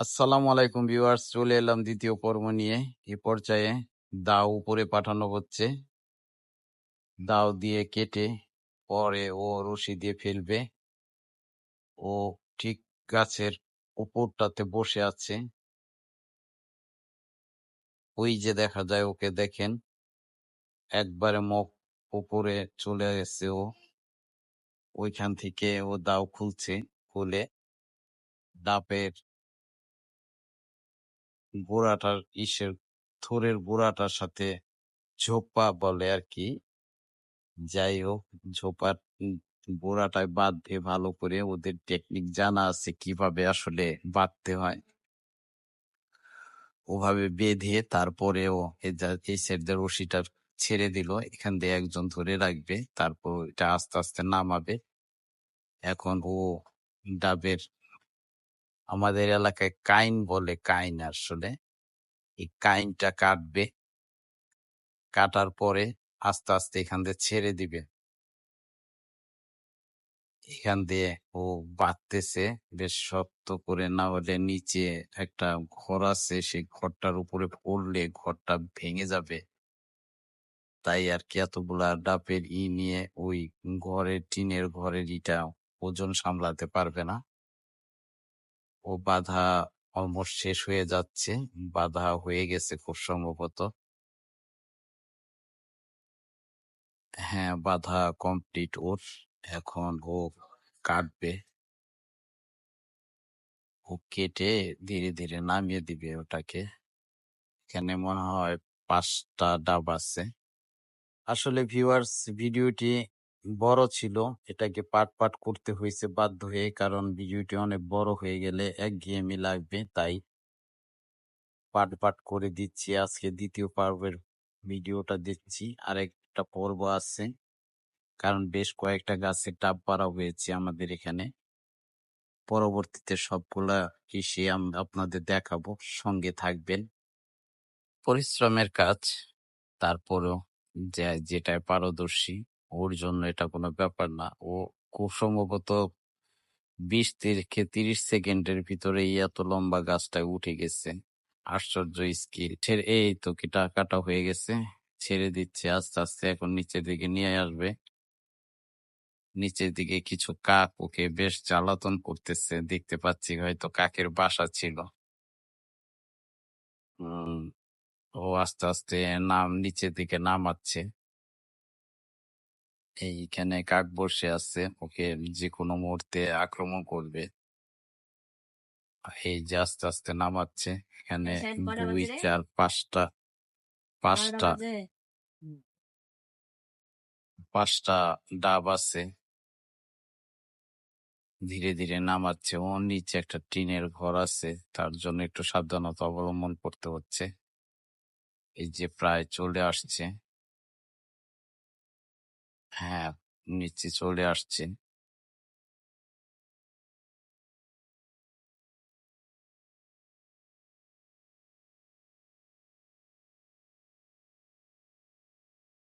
আসসালামু আলাইকুম ভিউয়ার্স, চলে এলাম দ্বিতীয় পর্ব নিয়ে। এ পর্যায়ে দাও উপরে পাঠানো হচ্ছে। দাও দিয়ে কেটে পরে ও রশি দিয়ে ফেলবে। ও ঠিক গাছের উপরটাতে বসে আছে। ওই যে দেখা যায় ওকে দেখেন, একবারে মুখ উপরে চলে এসেছে ও। ওইখান থেকে ও দাও খুলছে, খুলে ডাবের গোড়াটার ইসের থোরের গোড়াটার সাথে ঝোপা বলে আর কি। যাই হোক, ঝোপার উম গোড়াটায় বাঁধবে ভালো করে ওদের টেকনিক জানা আছে কীভাবে আসলে বাঁধতে হয়। ওভাবে বেঁধে তারপরে ও এই এই রশিটা ছেড়ে দিল, এখান দিয়ে একজন ধরে রাখবে, তারপর এটা আস্তে আস্তে নামাবে। এখন ও ডাবের আমাদের এলাকায় কাইন বলে কাইন আসলে। এই কাইনটা কাটবে। কাটার পরে আস্তে আস্তে এখান দিয়ে ছেড়ে দিবে। এখান দিয়ে ও বাঁধতেছে, বেশ শক্ত করে না হলে নিচে একটা ঘর আছে, সেই ঘরটার উপরে পড়লে ঘরটা ভেঙে যাবে। তাই আর কি এতগুলা ডাবের ই নিয়ে ওই ঘরের, টিনের ঘরের ইটা ওজন সামলাতে পারবে না। ও বাধা অলমোস্ট শেষ হয়ে যাচ্ছে। বাধা হয়ে গেছে খুব সম্ভবত। হ্যাঁ বাধা কমপ্লিট ওর। এখন ও কাটবে। ও কেটে ধীরে ধীরে নামিয়ে দিবে ওটাকে। এখানে মনে হয় পাঁচটা ডাব আছে। আসলে ভিউয়ার্স ভিডিওটি বড় ছিল। এটাকে পাট পাট করতে হয়েছে বাধ্য হয়ে কারণ ভিডিওটি অনেক বড় হয়ে গেলে একঘেয়েমি লাগবে। তাই পাট পাট করে দিচ্ছি। আজকে দ্বিতীয় পর্বের ভিডিওটা দিচ্ছি আরেকটা পর্ব আছে। কারণ বেশ কয়েকটা গাছের ডাব পাড়া হয়েছে আমাদের এখানে। পরবর্তীতে সবগুলা কৃষি আম- আপনাদের দেখাবো। সঙ্গে থাকবেন। পরিশ্রমের কাজ, তারপরেও যে, যেটায় পারদর্শী। ওর জন্য এটা কোনো ব্যাপার না। ও খুব সম্ভবত বিশ থেকে তিরিশ সেকেন্ডের ভিতরেই এত লম্বা গাছটা উঠে গেছে। আশ্চর্য স্কিল। ছেড়ে এই তো কিটা কাটা হয়ে গেছে? ছেড়ে দিচ্ছে, আস্তে আস্তে এখন নিচের দিকে নিয়ে আসবে। নিচের দিকে কিছু কাক ওকে বেশ জ্বালাতন করতেছে। দেখতে পাচ্ছি হয়তো কাকের বাসা ছিল। ও আস্তে আস্তে নাম, নিচের দিকে নামাচ্ছে। এইখানে কাক বসে আছে ওকে যে কোনো মুহূর্তে আক্রমণ করবে। এই যে আস্তে আস্তে নামাচ্ছে এখানে দুই চার পাঁচটা পাঁচটা পাঁচটা ডাব আছে। ধীরে ধীরে নামাচ্ছে। ও নিচে একটা টিনের ঘর আছে তার জন্য একটু সাবধানতা অবলম্বন করতে হচ্ছে। এই যে প্রায় চলে আসছে। হ্যাঁ নিচে চলে আসছে।